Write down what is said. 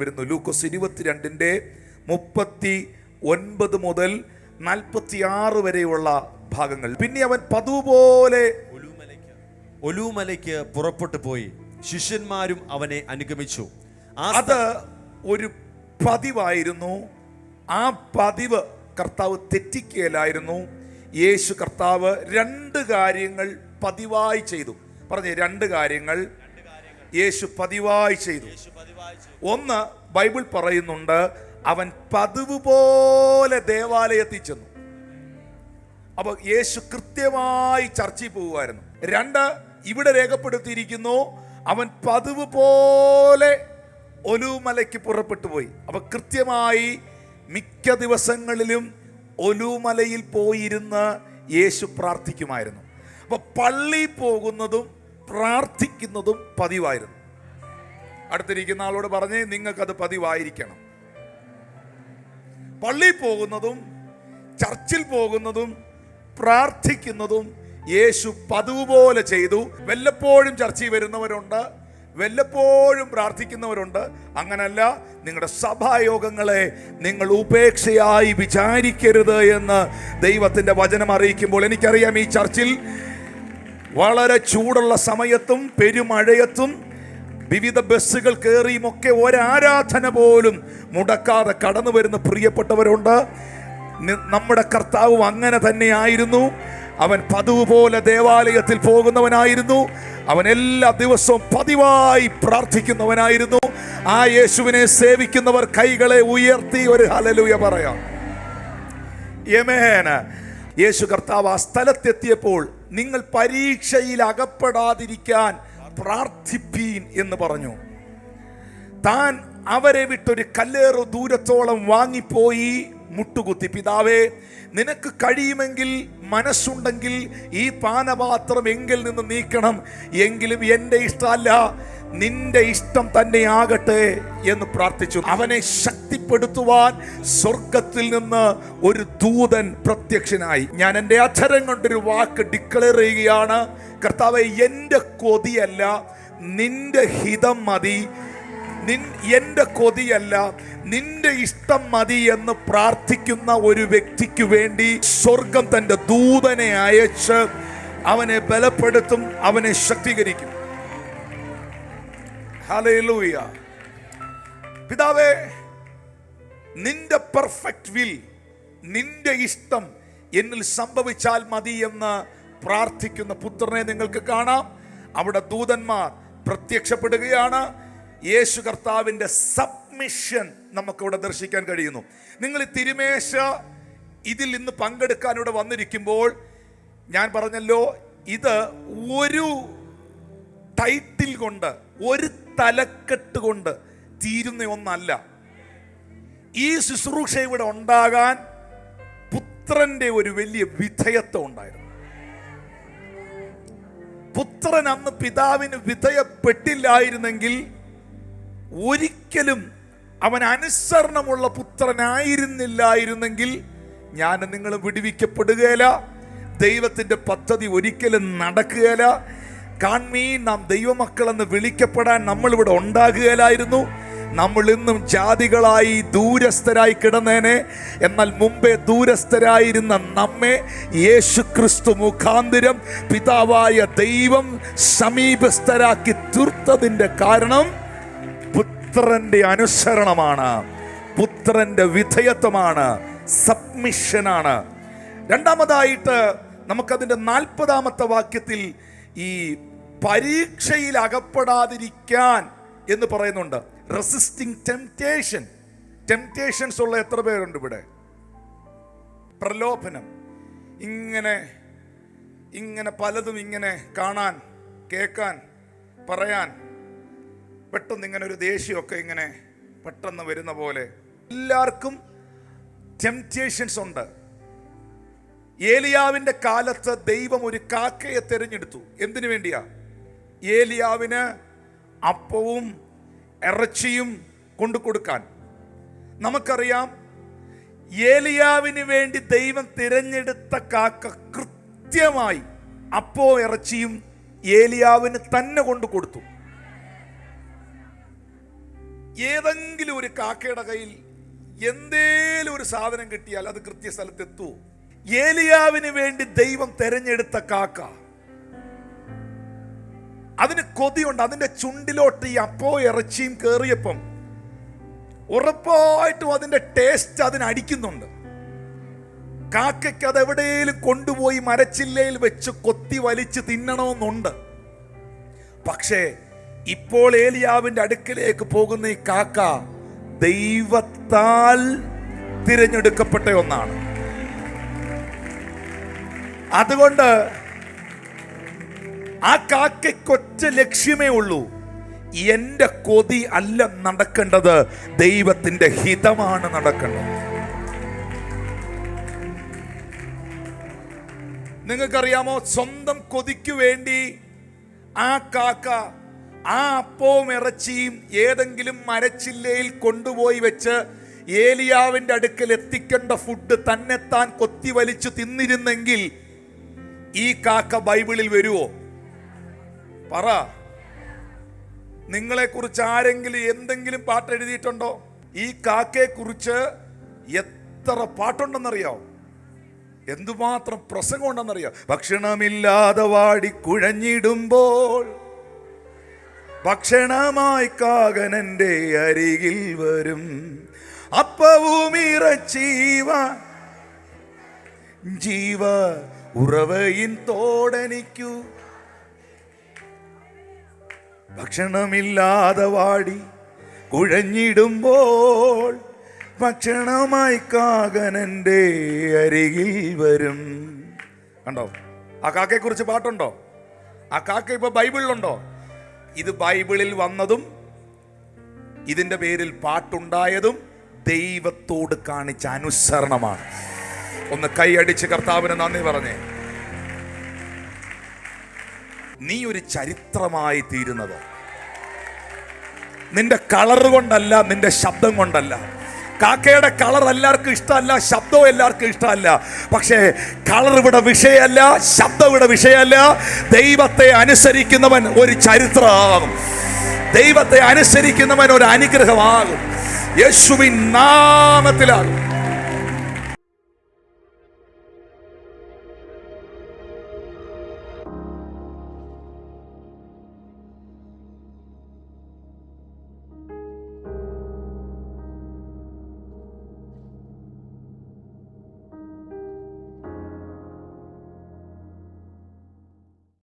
വരുന്നു. ലൂക്കോസ് ഇരുപത്തിരണ്ടിന്റെ മുപ്പത്തി ഒൻപത് മുതൽ നാൽപ്പത്തി ആറ് വരെയുള്ള ഭാഗങ്ങൾ. പിന്നെ അവൻ പതുപോലെ ഒലൂമലയ്ക്ക് പുറപ്പെട്ടു പോയി. ശിഷ്യന്മാരും അവനെ അനുഗമിച്ചു. അത് ഒരു പതിവായിരുന്നു. ആ പതിവ് കർത്താവ് തെറ്റിക്കലായിരുന്നു യേശു കർത്താവ് രണ്ട് കാര്യങ്ങൾ പതിവായി ചെയ്തു. പറഞ്ഞു രണ്ട് കാര്യങ്ങൾ. യേശു പതിവായി ചെയ്തു. ഒന്ന് ബൈബിൾ പറയുന്നുണ്ട് അവൻ പതിവ് പോലെ ദേവാലയത്തിൽ ചെന്നു. അപ്പൊ യേശു കൃത്യമായി ചർച്ചയിൽ പോകുമായിരുന്നു രണ്ട് ഇവിടെ രേഖപ്പെടുത്തിയിരിക്കുന്നു അവൻ പതിവ് പോലെ ഒലുമലയ്ക്ക് പുറപ്പെട്ടു പോയി. അപ്പൊ കൃത്യമായി മിക്ക ദിവസങ്ങളിലും ഒലുമലയിൽ പോയിരുന്ന് യേശു പ്രാർത്ഥിക്കുമായിരുന്നു. അപ്പൊ പള്ളി പോകുന്നതും പ്രാർത്ഥിക്കുന്നതും പതിവായിരുന്നു. അടുത്തിരിക്കുന്ന ആളോട് പറഞ്ഞ് നിങ്ങൾക്കത് പതിവായിരിക്കണം. പള്ളിയിൽ പോകുന്നതും ചർച്ചിൽ പോകുന്നതും പ്രാർത്ഥിക്കുന്നതും യേശു പതിവ് പോലെ ചെയ്തു. വല്ലപ്പോഴും ചർച്ചയിൽ വരുന്നവരുണ്ട് വല്ലപ്പോഴും പ്രാർത്ഥിക്കുന്നവരുണ്ട്. അങ്ങനല്ല നിങ്ങളുടെ സഭായോഗങ്ങളെ നിങ്ങൾ ഉപേക്ഷയായി വിചാരിക്കരുത് എന്ന് ദൈവത്തിന്റെ വചനം അറിയിക്കുമ്പോൾ എനിക്കറിയാം ഈ ചർച്ചിൽ വളരെ ചൂടുള്ള സമയത്തും പെരുമഴയത്തും വിവിധ ബസ്സുകൾ കയറിയും ഒക്കെ ഒരാരാധന പോലും മുടക്കാതെ കടന്നു വരുന്ന പ്രിയപ്പെട്ടവരുണ്ട്. നമ്മുടെ കർത്താവും അങ്ങനെ തന്നെയായിരുന്നു. അവൻ പതിവ് പോലെ ദേവാലയത്തിൽ പോകുന്നവനായിരുന്നു. അവൻ എല്ലാ ദിവസവും പതിവായി പ്രാർത്ഥിക്കുന്നവനായിരുന്നു. ആ യേശുവിനെ സേവിക്കുന്നവർ കൈകളെ ഉയർത്തി ഒരു ഹലലുയ പറയാം. യമേന യേശു കർത്താവ് ആ സ്ഥലത്തെത്തിയപ്പോൾ നിങ്ങൾ പരീക്ഷയിൽ അകപ്പെടാതിരിക്കാൻ പ്രാർത്ഥിപ്പീൻ എന്ന് പറഞ്ഞു. താൻ അവരെ വിട്ടൊരു കല്ലേറു ദൂരത്തോളം വാങ്ങിപ്പോയി മുട്ടുകുത്തി. പിതാവേ നിനക്ക് കഴിയുമെങ്കിൽ മനസ്സുണ്ടെങ്കിൽ ഈ പാനപാത്രം എങ്കിൽ നിന്ന് നീക്കണം. എങ്കിലും എന്റെ ഇഷ്ടമല്ല നിന്റെ ഇഷ്ടം തന്നെ ആകട്ടെ എന്ന് പ്രാർത്ഥിച്ചു. അവനെ ശക്തിപ്പെടുത്തുവാൻ സ്വർഗത്തിൽ നിന്ന് ഒരു ദൂതൻ പ്രത്യക്ഷനായി. ഞാൻ എന്റെ അക്ഷരം കൊണ്ടൊരു വാക്ക് ഡിക്ലെയർ ചെയ്യുകയാണ്. കർത്താവ് എന്റെ കൊതിയല്ല നിന്റെ ഹിതം മതി. നിൻ എന്റെ കൊതിയല്ല നിന്റെ ഇഷ്ടം മതി എന്ന് പ്രാർത്ഥിക്കുന്ന ഒരു വ്യക്തിക്ക് വേണ്ടി സ്വർഗം തന്റെ ദൂതനെ അയച്ച് അവനെ ബലപ്പെടുത്തും അവനെ ശക്തീകരിക്കും. ഹല്ലേലൂയ പിതാവേ നിന്റെ പെർഫെക്റ്റ് വിൽ നിന്റെ ഇഷ്ടം എന്നിൽ സംഭവിച്ചാൽ മതി എന്ന് പ്രാർത്ഥിക്കുന്ന പുത്രനെ നിങ്ങൾക്ക് കാണാം. അവിടെ ദൂതന്മാർ പ്രത്യക്ഷപ്പെടുകയാണ്. യേശു കർത്താവിന്റെ സബ്മിഷൻ നമുക്കിവിടെ ദർശിക്കാൻ കഴിയുന്നു. നിങ്ങൾ തിരുമേശ ഇതിൽ ഇന്ന് പങ്കെടുക്കാൻ ഇവിടെ വന്നിരിക്കുമ്പോൾ ഞാൻ പറഞ്ഞല്ലോ ഇത് ഒരു ടൈറ്റിൽ കൊണ്ട് ഒരു തലക്കെട്ട് കൊണ്ട് തീരുന്ന ഒന്നല്ല. ഈ ശുശ്രൂഷ ഇവിടെ ഉണ്ടാകാൻ പുത്രന്റെ ഒരു വലിയ വിധേയത്വം ഉണ്ടായിരുന്നു. പുത്രൻ അന്ന് പിതാവിന് വിധേയപ്പെട്ടില്ലായിരുന്നെങ്കിൽ ഒരിക്കലും അവൻ അനുസരണമുള്ള പുത്രനായിരുന്നില്ലായിരുന്നെങ്കിൽ ഞാൻ നിങ്ങൾ വിടുവിക്കപ്പെടുകയില്ല. ദൈവത്തിന്റെ പദ്ധതി ഒരിക്കലും നടക്കുകയില്ല. കാൺമീ നാം ദൈവമക്കളെന്ന് വിളിക്കപ്പെടാൻ നമ്മളിവിടെ ഉണ്ടാകുകയില്ലായിരുന്നു. നമ്മൾ ഇന്നും ജാതികളായി ദൂരസ്ഥരായി കിടന്നേനെ. എന്നാൽ മുമ്പേ ദൂരസ്ഥരായിരുന്ന നമ്മെ യേശു ക്രിസ്തു മുഖാന്തിരം പിതാവായ ദൈവം സമീപസ്ഥരാക്കി തീർത്തതിന്റെ കാരണം പുത്രന്റെ അനുസരണമാണ്. പുത്രന്റെ വിധേയത്വമാണ്. സബ്മിഷനാണ്. രണ്ടാമതായിട്ട് നമുക്കതിന്റെ നാൽപ്പതാമത്തെ വാക്യത്തിൽ ഈ പരീക്ഷയിൽ അകപ്പെടാതിരിക്കാൻ എന്ന് പറയുന്നുണ്ട്. റെസിസ്റ്റിംഗ് ടെംപ്റ്റേഷൻ ടെംപ്റ്റേഷൻസ് ഉള്ള എത്ര പേരുണ്ട് ഇവിടെ? പ്രലോഭനം. ഇങ്ങനെ ഇങ്ങനെ പലതും ഇങ്ങനെ കാണാൻ കേൾക്കാൻ പറയാൻ പെട്ടെന്ന് ഇങ്ങനെ ഒരു ദേഷ്യമൊക്കെ ഇങ്ങനെ പെട്ടെന്ന് വരുന്ന പോലെ എല്ലാവർക്കും ടെംപ്റ്റേഷൻസ് ഉണ്ട്. ഏലിയാവിന്റെ കാലത്ത് ദൈവം ഒരു കാക്കയെ തിരഞ്ഞെടുത്തു. എന്തിനു വേണ്ടിയാ? ഏലിയാവിന് അപ്പവും ഇറച്ചിയും കൊണ്ടു കൊടുക്കാൻ നമുക്കറിയാം ഏലിയാവിന് വേണ്ടി ദൈവം തിരഞ്ഞെടുത്ത കാക്ക കൃത്യമായി അപ്പോ ഇറച്ചിയും ഏലിയാവിന് തന്നെ കൊണ്ടു കൊടുത്തു ഏതെങ്കിലും ഒരു കാക്കയുടെ കയ്യിൽ എന്തേലും ഒരു സാധനം കിട്ടിയാൽ അത് കൃത്യസ്ഥലത്തെത്തുമോ ഏലിയാവിന് വേണ്ടി ദൈവം തെരഞ്ഞെടുത്ത കാക്ക അതിന് കൊതിയുണ്ട് അതിന്റെ ചുണ്ടിലോട്ട് ഈ അപ്പോ ഇറച്ചിയും കയറിയപ്പം ഉറപ്പായിട്ടും അതിന്റെ ടേസ്റ്റ് അതിനടിക്കുന്നുണ്ട് കാക്കയ്ക്ക് അത് എവിടെയെങ്കിലും കൊണ്ടുപോയി മരച്ചില്ലയിൽ വെച്ച് കൊത്തി വലിച്ച് തിന്നണമെന്നുണ്ട്. പക്ഷേ ഇപ്പോൾ ഏലിയാവിന്റെ അടുക്കിലേക്ക് പോകുന്ന ഈ കാക്ക ദൈവത്താൽ തിരഞ്ഞെടുക്കപ്പെട്ട ഒന്നാണ്. അതുകൊണ്ട് ആ കാക്കയ്ക്കൊറ്റ ലക്ഷ്യമേ ഉള്ളൂ. എന്റെ കൊതി അല്ല നടക്കേണ്ടത്. ദൈവത്തിന്റെ ഹിതമാണ് നടക്കേണ്ടത്. നിങ്ങൾക്കറിയാമോ? സ്വന്തം കൊതിക്കു വേണ്ടി ആ കാക്ക ആ അപ്പവും ഇറച്ചിയും ഏതെങ്കിലും മരച്ചില്ലയിൽ കൊണ്ടുപോയി വെച്ച് ഏലിയാവിന്റെ അടുക്കൽ എത്തിക്കേണ്ട ഫുഡ് തന്നെത്താൻ കൊത്തി വലിച്ചു തിന്നിരുന്നെങ്കിൽ ഈ കാക്ക ബൈബിളിൽ വരുവോ? പറ. നിങ്ങളെ കുറിച്ച് ആരെങ്കിലും എന്തെങ്കിലും പാട്ട് എഴുതിയിട്ടുണ്ടോ ഈ കാക്കയെ കുറിച്ച് എത്ര പാട്ടുണ്ടെന്നറിയോ? എന്തുമാത്രം പ്രസംഗം ഉണ്ടെന്നറിയോ ഭക്ഷണമില്ലാതെ വാടി കുഴഞ്ഞിടുമ്പോൾ ഭക്ഷണമായി കാകനന്റെ അരികിൽ വരും. അപ്പവും ഇറച്ചീവ ജീവ ഉറവയിൻ തോടനിക്കൂ ഭക്ഷണമില്ലാതെ വാടി കുഴഞ്ഞിടുമ്പോൾ ഭക്ഷണമായി കാകനന്റെ അരികിൽ വരും. കണ്ടോ? ആ കാക്കയെ കുറിച്ച് പാട്ടുണ്ടോ? ആ കാക്ക ഇപ്പൊ ബൈബിളിലുണ്ടോ? ഇത് ബൈബിളിൽ വന്നതും ഇതിന്റെ പേരിൽ പാട്ടുണ്ടായതും ദൈവത്തോട് കാണിച്ച അനുസരണമാണ്. ഒന്ന് കൈയടിച്ച് കർത്താവിന് നന്ദി പറഞ്ഞേ. നീ ഒരു ചരിത്രമായി തീരുന്നത്. നിന്റെ കളർ കൊണ്ടല്ല നിന്റെ ശബ്ദം കൊണ്ടല്ല. കാക്കയുടെ കളർ എല്ലാവർക്കും ഇഷ്ടമല്ല ശബ്ദവും എല്ലാവർക്കും ഇഷ്ടമല്ല. പക്ഷേ കളർ ഇവിടെ വിഷയമല്ല ശബ്ദം ഇവിടെ വിഷയമല്ല. ദൈവത്തെ അനുസരിക്കുന്നവൻ ഒരു ചരിത്രമാകും. ദൈവത്തെ അനുസരിക്കുന്നവൻ ഒരു അനുഗ്രഹമാകും. യേശുവിൻ നാമത്തിലാകും.